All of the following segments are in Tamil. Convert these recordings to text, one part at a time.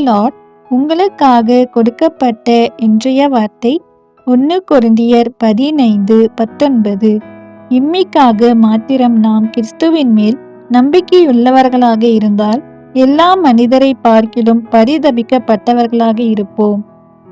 லார்ட் உங்களுக்காக கொடுக்கப்பட்ட இன்றைய வார்த்தை ஒன்று குருந்தியர் பதினைந்து பத்தொன்பது. இம்மிக்காக மாத்திரம் நாம் கிறிஸ்துவின் மேல் நம்பிக்கையுள்ளவர்களாக இருந்தால் எல்லா மனிதரை பார்க்கிலும் பரிதபிக்கப்பட்டவர்களாக இருப்போம்.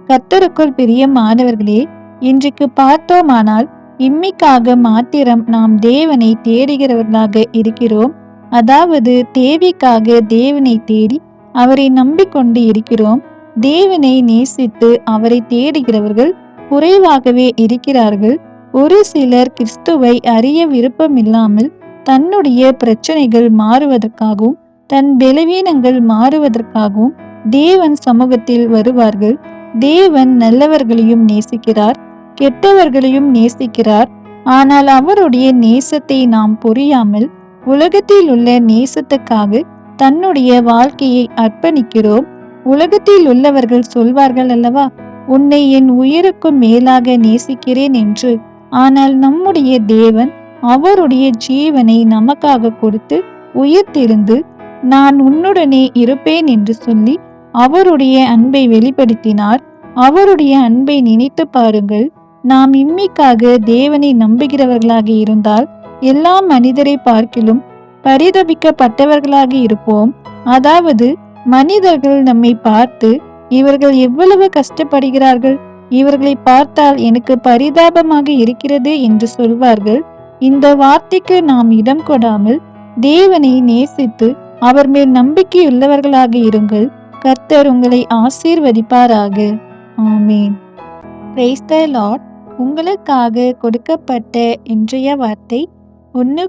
கர்த்தருக்குள் பிரியமானவர்களே இன்றைக்கு பார்த்தோமானால் இம்மிக்காக மாத்திரம் நாம் தேவனை தேடுகிறவர்களாக இருக்கிறோம். அதாவது தேவிக்காக தேவனை தேடி அவரை நம்பிக்கொண்டு இருக்கிறோம். தேவனை நேசித்து அவரை தேடுகிறவர்கள் குறைவாகவே இருக்கிறார்கள். ஒரு சிலர் கிறிஸ்துவை அறிய விருப்பமில்லாமல் தன்னுடைய பிரச்சனைகள் மாறுவதற்காகவும் தன் பலவீனங்கள் மாறுவதற்காகவும் தேவன் சமூகத்தில் வருவார்கள். தேவன் நல்லவர்களையும் நேசிக்கிறார். கெட்டவர்களையும் நேசிக்கிறார். ஆனால் அவருடைய நேசத்தை நாம் புரியாமல் உலகத்தில் உள்ள நேசத்துக்காக தன்னுடைய வாழ்க்கையை அர்ப்பணிக்கிறோம். உலகத்தில் உள்ளவர்கள் சொல்வார்கள் அல்லவா உன்னை என் உயிருக்கும் மேலாக நேசிக்கிறேன் என்று. ஆனால் நம்முடைய தேவன் அவருடைய ஜீவனை நமக்காக கொடுத்து உயிர்த்திருந்து நான் உன்னுடனே இருப்பேன் என்று சொல்லி அவருடைய அன்பை வெளிப்படுத்தினார். அவருடைய அன்பை நினைத்து பாருங்கள். நாம் இம்மிக்காக தேவனை நம்புகிறவர்களாக இருந்தால் எல்லா மனிதரை பார்க்கிலும் பரிதபிக்கப்பட்டவர்களாக இருப்போம். அதாவது மனிதர்கள் நம்மை பார்த்து இவர்கள் எவ்வளவு கஷ்டப்படுகிறார்கள் இவர்களை பார்த்தால் எனக்கு பரிதாபமாக இருக்கிறது என்று சொல்வார்கள். இந்த வார்த்தைக்கு நாம் இடம் கொடாமல் தேவனை நேசித்து அவர் மேல் நம்பிக்கையுள்ளவர்களாக இருங்கள். கர்த்தர் உங்களை ஆசீர்வதிப்பாராக. ஆமேன். பிரைஸ் த லார்ட் உங்களுக்காக கொடுக்கப்பட்ட இன்றைய வார்த்தை ஒன்று